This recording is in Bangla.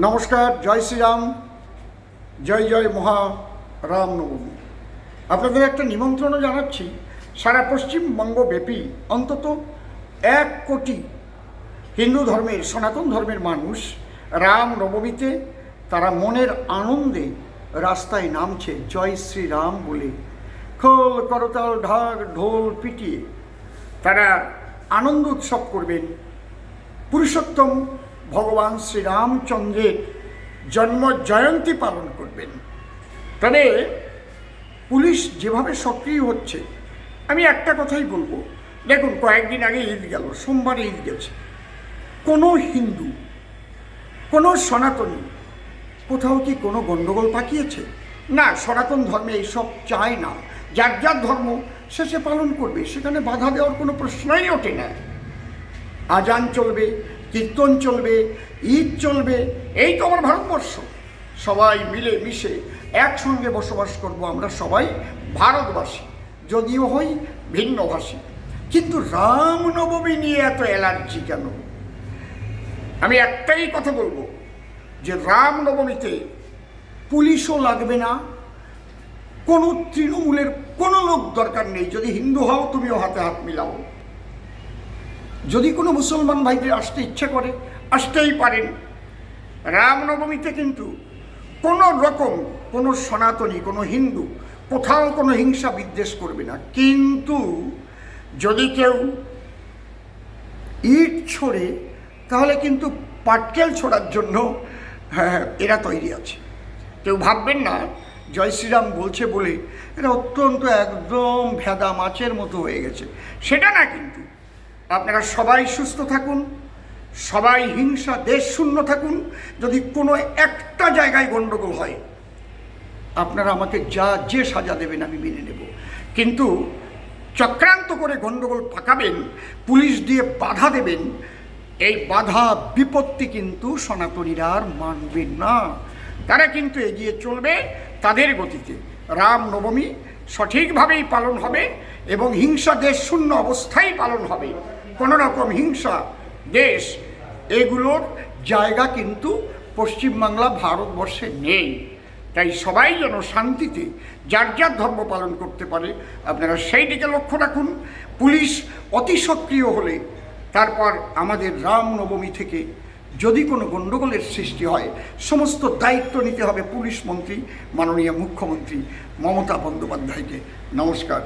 নমস্কার, জয় শ্রীরাম, জয় জয় মহা রামনবমী আপনাদের একটা নিমন্ত্রণও জানাচ্ছি, সারা পশ্চিমবঙ্গব্যাপী অন্তত এক কোটি হিন্দু ধর্মের, সনাতন ধর্মের মানুষ রাম নবমীতে তারা মনের আনন্দে রাস্তায় নামছে, জয় শ্রীরাম বলে। খোল, করতাল, ঢাক, ঢোল পিটিয়ে তারা আনন্দ উৎসব করবেন। পুরুষোত্তম ভগবান শ্রীরামচন্দ্রের জন্ম জয়ন্তী পালন করবেন। তবে পুলিশ যেভাবে সক্রিয় হচ্ছে, আমি একটা কথাই বলব। দেখুন, কয়েকদিন আগে ঈদ গেল, সোমবারে ঈদ গেছে। কোনো হিন্দু, কোনো সনাতনী কোথাও কি কোনো গণ্ডগোল পাকিয়েছে? না, সনাতন ধর্মে এইসব চায় না। যার যার ধর্ম সে সে পালন করবে, সেখানে বাধা দেওয়ার কোনো প্রশ্নই ওঠে না। আজান চলবে কীর্তন চলবে, ঈদ চলবে, এই তো আমার ভারতবর্ষ। সবাই মিলে মিশে একসঙ্গে বসবাস করব আমরা সবাই ভারতবাসী, যদিও হই ভিন্নভাষী। কিন্তু রামনবমী নিয়ে এত অ্যালার্জি কেন? আমি একটাই কথা বলব যে রামনবমীতে পুলিশও লাগবে না, কোনো তৃণমূলের কোনো লোক দরকার নেই। যদি হিন্দু হও, তুমিও হাতে হাত মিলাও। যদি কোনো মুসলমান ভাইদের আসতে ইচ্ছে করে, আসতেই পারেন। রামনবমীতে কিন্তু কোনো রকম, কোনো সনাতনী, কোনো হিন্দু কোথাও কোনো হিংসা বিদ্বেষ করবে না। কিন্তু যদি কেউ ইট ছোড়ে, তাহলে কিন্তু পাটকেল ছোড়ার জন্য হ্যাঁ এরা তৈরি আছে। কেউ ভাববেন না, জয় শ্রীরাম বলছে বলে এটা অত্যন্ত একদম ভেদা মাছের মতো হয়ে গেছে। সেটা না কিন্তু। আপনারা সবাই সুস্থ থাকুন, সবাই হিংসা, দেশ শূন্য থাকুন, যদি কোনো একটা জায়গায় গণ্ডগোল হয়, আপনারা আমাকে যা যে সাজা দেবেন আমি মেনে নেব। কিন্তু চক্রান্ত করে গণ্ডগোল পাকাবেন, পুলিশ দিয়ে বাধা দেবেন, এই বাধা বিপত্তি কিন্তু সনাতনীরা আর মানবেন না। তারা কিন্তু এগিয়ে চলবে তাদের গতিতে। রাম নবমী সঠিকভাবেই পালন হবে এবং হিংসা দেশ শূন্য অবস্থায় পালন হবে। কোনো রকম হিংসা, দেশ, এগুলোর জায়গা কিন্তু পশ্চিমবাংলা ভারতবর্ষে নেই। তাই সবাই যেন শান্তিতে যার যার ধর্ম পালন করতে পারে, আপনারা সেই দিকে লক্ষ্য রাখুন। পুলিশ অতি সক্রিয় হলে তারপর আমাদের রামনবমী থেকে যদি কোনো গণ্ডগোলের সৃষ্টি হয়, সমস্ত দায়িত্ব নিতে হবে পুলিশ মন্ত্রী, মাননীয় মুখ্যমন্ত্রী মমতা বন্দ্যোপাধ্যায়কে। নমস্কার।